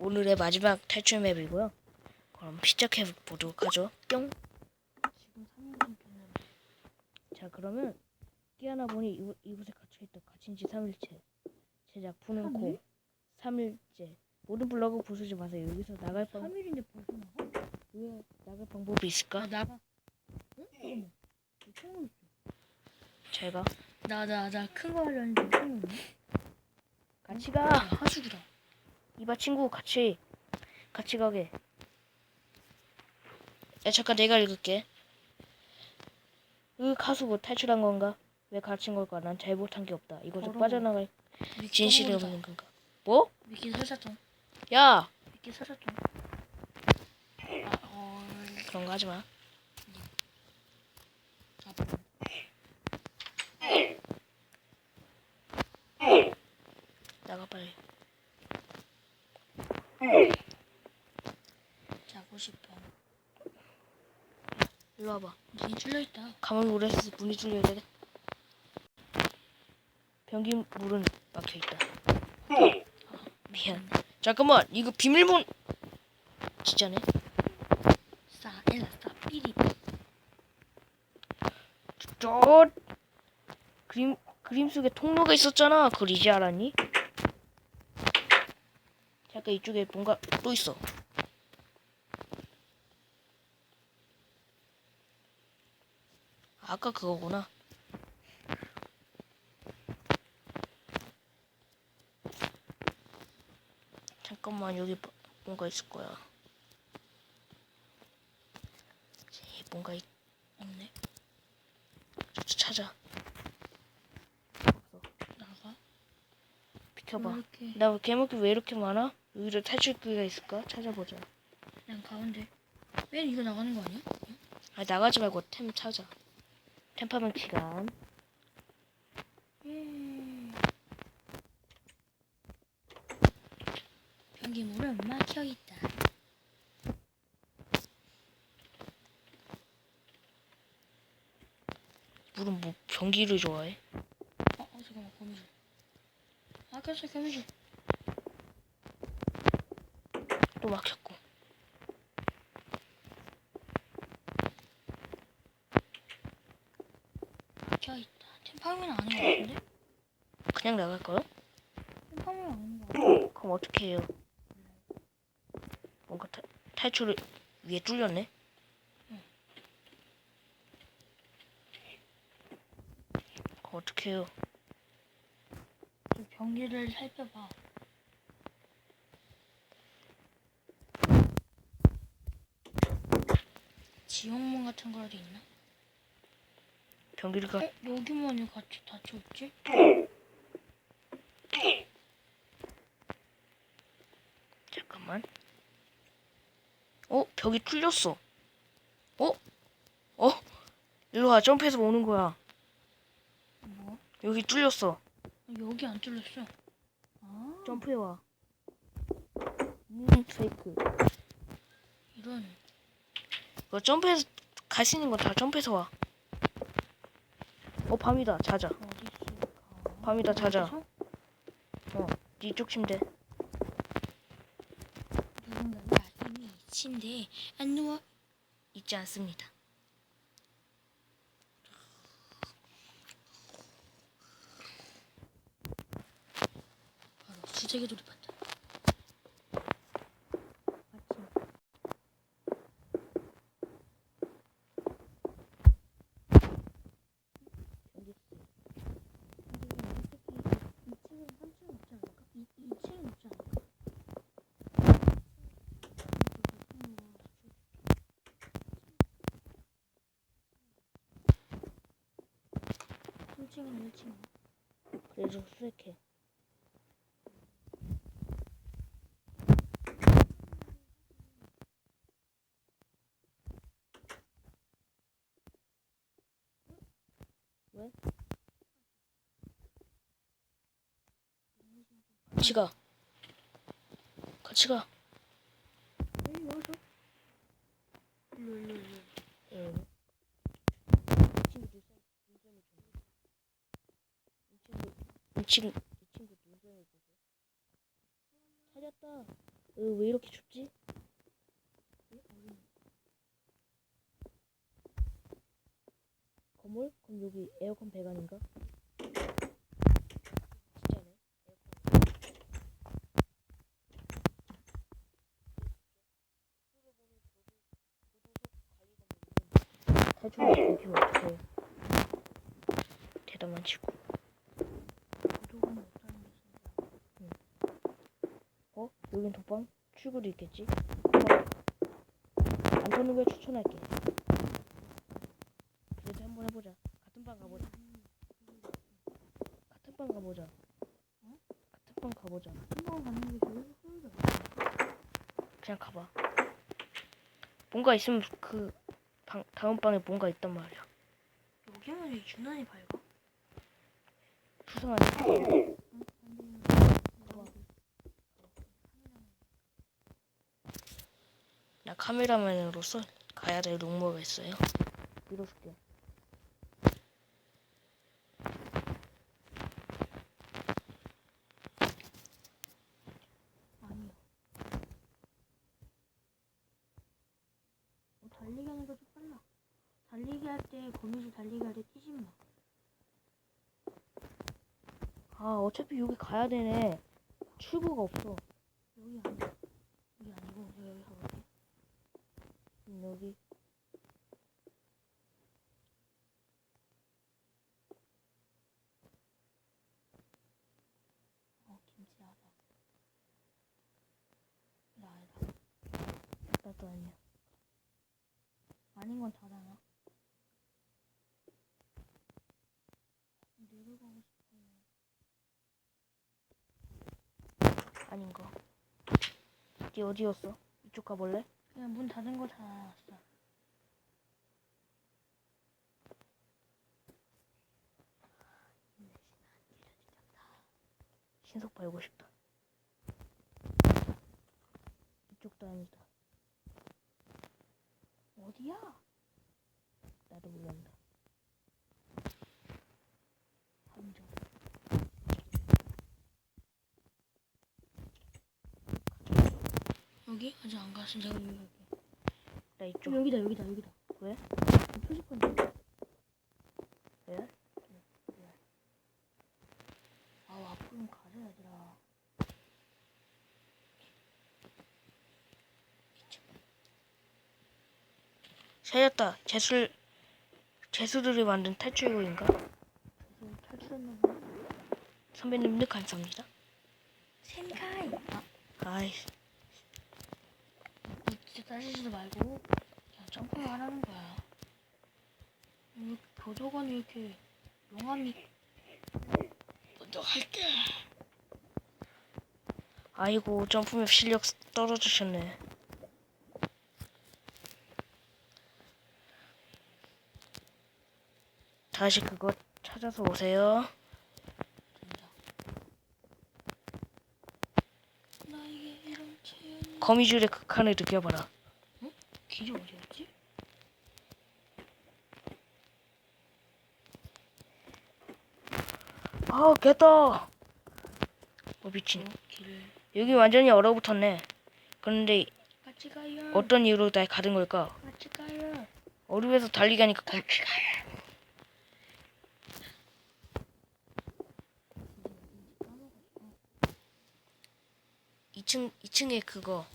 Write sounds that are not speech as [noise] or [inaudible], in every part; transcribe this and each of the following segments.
오늘의 마지막 탈출 맵이고요. 그럼 시작해 보도록 하죠. 뿅. 지금 3일간 됐는데 자 그러면 뛰어나 보니 이곳, 이곳에 갇혀 있다. 갇힌 지 3일째. 제작 푸는 코. 3일째. 모든 블럭을 부수지 마세요. 여기서 나갈 방 3일인데 벌써 나가? 왜 나갈 방법이 있을까? 아 나가 응? 잠깐만 큰거 있어 잘 가. 나 나 나 큰 거 하려는데 큰거 있네 같이 야, 가. 하수구다 이봐 친구 같이 같이 가게. 야 잠깐 내가 읽을게. 그 가수 못 탈출한 건가? 왜 갇힌 걸까? 난 잘못한 게 없다. 이곳에. 빠져나갈 진실이. 없는 건가? 뭐? 미끼 설사점 야 미끼 설사점 아 어... 그런 거 하지 마. 잡아 나가 빨리. 자고 싶어 일로 와봐. 문이 뚫려있다 가만히 오래 있어서 문이 돼. 변기 물은 막혀 있다. 미안. 잠깐만 이거 비밀문. 진짜네. 싸 엘라 싸 삐리 저 그림 그림 속에 통로가 있었잖아. 그걸 이제 알았니? 잠깐 이쪽에 뭔가 또 있어. 아까 그거구나. 잠깐만 여기 뭐- 뭔가 있을 거야. 쟤 뭔가 있, 없네 저 찾아. 나가 비켜봐. 이렇게 나 개목이 왜 이렇게 많아? 여기로 탈출구가 있을까? 찾아보자. 그냥 가운데 맨 이거 나가는 거 아니야? 아 나가지 말고 템 찾아. 시간. 예. 변기물은 막혀 있다. 물은 뭐 변기를 좋아해? 어, 어 잠깐만 거미줄. 아 꼈어 거미줄. 또. 막혀 있다. 템 파밍은 아닌 것 같은데? 그냥 나갈까요? 템파밍은 아닌 것 같아. 그럼 어떻게 해요? 뭔가 타, 탈출을 위에 뚫렸네. 그럼 어떻게 해요? 저 변기를 살펴봐. 지옥문 같은 거라도 있나? 변기가 어? 여기만 왜 같이 있지? 잠깐만. 어 벽이 뚫렸어. 어? 어? 일로 와 점프해서 오는 거야. 뭐? 여기 뚫렸어. 여기 안 뚫렸어. 아, 점프해 와. 음 페이크. 이런. 이거 점프해서 갈 수 있는 건다 점프해서 와. 어 밤이다. 자자. 밤이다. 자자. 어 이쪽 침대. 누군가 이 침대에 안 누워 있지 않습니다. 바로 수제기 돌이 1층이나 1층. 그래서 수색해. 왜? 같이 가. 같이 가. 네, 일로 일로 일로. 친구, 이 친구, 눈썹이 보세요. 찾았다. 으, 왜 이렇게 춥지? 건물? 그럼 여기 에어컨 배관인가? 진짜네. 탈출 여기 어떡해. 대담한 친구. 도둑은 없다는 게 어? 여긴 독방? 출구도 있겠지? 어. 안 터는 걸 추천할게. 그래도 한번 해보자. 같은 방 가보자. 같은 방 가보자. 응? 같은 방 가보자. 한번 가는 게 제일 소리가 그냥 가봐. 뭔가 있으면 그 방, 다음 방에 뭔가 있단 말이야. 여기는 왜 유난히 밝아? 수상하지? 나 카메라맨으로서 가야 될 용무가 있어요. 밀어줄게. 아니요. 어, 달리기 하는 거좀 빨라. 달리기 할 때 거미줄 달리기 할 때 뛰지 마. 아 어차피 여기 가야 되네. 출구가 없어. 여기 아니 여기 아니고 내가 여기 가볼게. 음, 여기. 어 김치 알아. 나 아니다. 나도 아니야. 아닌 건 다잖아. 내려가고 싶어. 아닌 거. 네 어디였어? 이쪽 가볼래? 그냥 문 닫은 거 다 알았어. 신속 팔고 싶다. 이쪽도 아니다. 어디야? 나도 모른다. 여기? 아직 안 갔어. 내가 여기. 나 이쪽. 좀 여기다 여기다 여기다. 왜? 표지판. 왜? 아우 앞으로 가자 얘들아. 찾았다. 재술 재수들이 만든 탈출구인가? 그래서 탈출했나 봐. 선배님들 감사합니다. 센카이. 아, 아이씨. 따지지도 말고 그냥 점프를 하라는 거야. 왜 교도관이 이렇게 용암이 먼저 갈게. 아이고 점프맵 실력 떨어지셨네. 다시 그거 찾아서 오세요. 거미줄의 극한을 느껴봐라. 길이 어디였지? 아 깼다. 어 미친. 길 여기 완전히 얼어붙었네. 그런데. 어떤 이유로 날 가든 걸까? 어류에서 달리기 하니까 거... 같이 가요. 2층 2층에 그거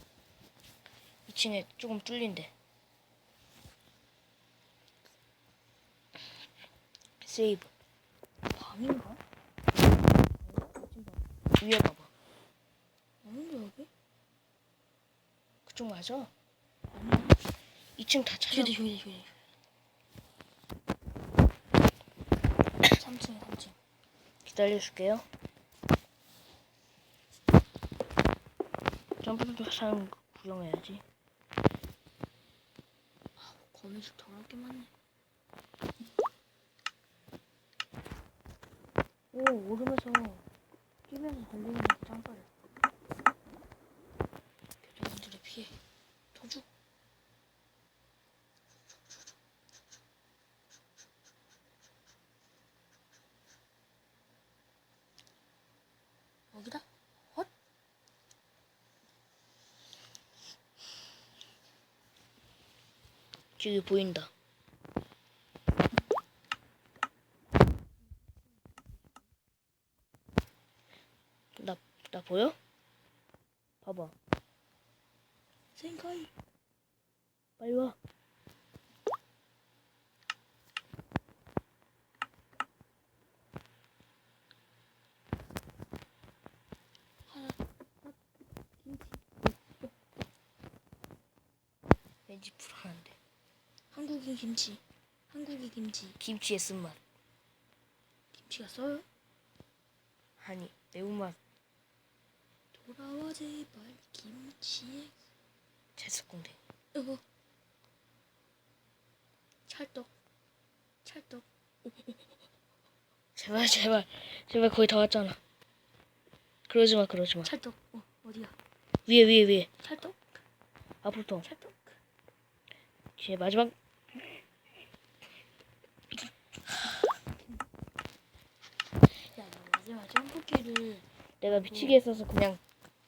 2층에 조금 뚫린데. 세이브. 방인가? 위에 봐봐. 아닌데 여기? 그쪽 맞아. 아니야. 2층 다 찾아. 저기다 저기다 저기다. 3층에 3층. 기다려줄게요. 점프도 하는 거 구경해야지. 거미줄 더럽게 많네. 오 오르면서 피면 걸리는 짱벌. 괴물들의 피해. 도주. 여기다. 헛. 저기 보인다. 보여? 봐봐. 생카이. 빨리 와. 왠지 불안한데. 한국의 김치. 한국의 김치. 김치의 쓴맛. 김치가 써요? 아니, 매운맛. 제발 김치에. 제습공대. 어허. 찰떡. 찰떡. [laughs] 제발, 제발. 제발 거의 다 왔잖아. 그러지 마, 그러지 마. 찰떡. 어, 어디야? 위에, 위에, 위에. 찰떡. 앞부터. 찰떡. 뒤에 마지막. 야, 나 마지막 점프키를 내가 미치게 했어서 그냥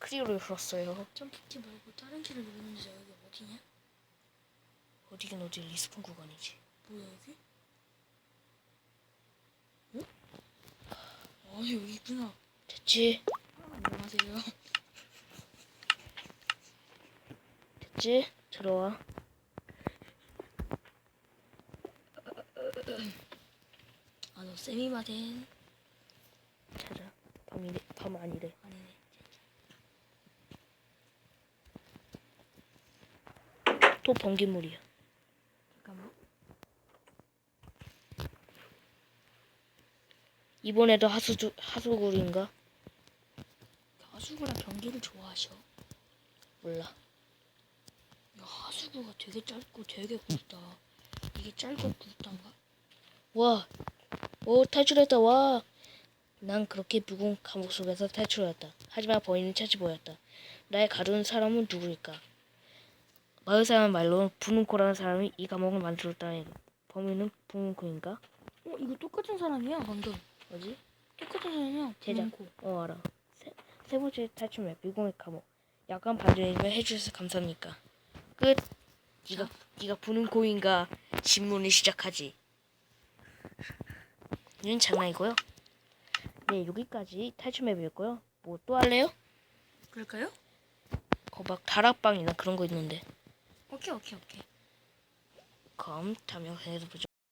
크리오를 풀었어요. 점프키 말고 다른 키를 누르는데 여기 어디냐? 어디긴 어디 리스폰 구간이지. 뭐야 여기? 어? 아 여기 있구나. 됐지? 안녕하세요. [laughs] 됐지? 들어와. 아너 세미마덴 찾아. 밤이래. 밤 아니래. 아니네. 또 번개물이야. 잠깐만. 이번에도 하수주 하수구인가? 하수구랑 변기를 좋아하셔. 몰라. 야, 하수구가 되게 짧고 되게 굵다. 이게 짧고 굵단가? 와. 오 탈출했다. 와. 난 그렇게 무거운 감옥 속에서 탈출했다. 하지만 범인은 찾지 보였다. 나의 가둔 사람은 누구일까? 마을 사람 말로는 부는코라는 사람이 이 감옥을 만들었다는 범인은 부는코인가? 어 이거 똑같은 사람이야 방금. 뭐지? 똑같은 사람이야. 제작. 고어 알아. 세, 세 번째 탈출 맵 미공의 감옥. 약간 반전이면 해주셔서 감사합니까. 끝. 네가 네가 부는 코인가 신문을 시작하지. 이는 장난이고요. 네 여기까지 탈출 맵이었고요. 뭐 또 할래요? 그럴까요? 거막 다락방이나 그런 거 있는데. 오케이 오케이 오케이. 그럼 다음 영상에서 보죠.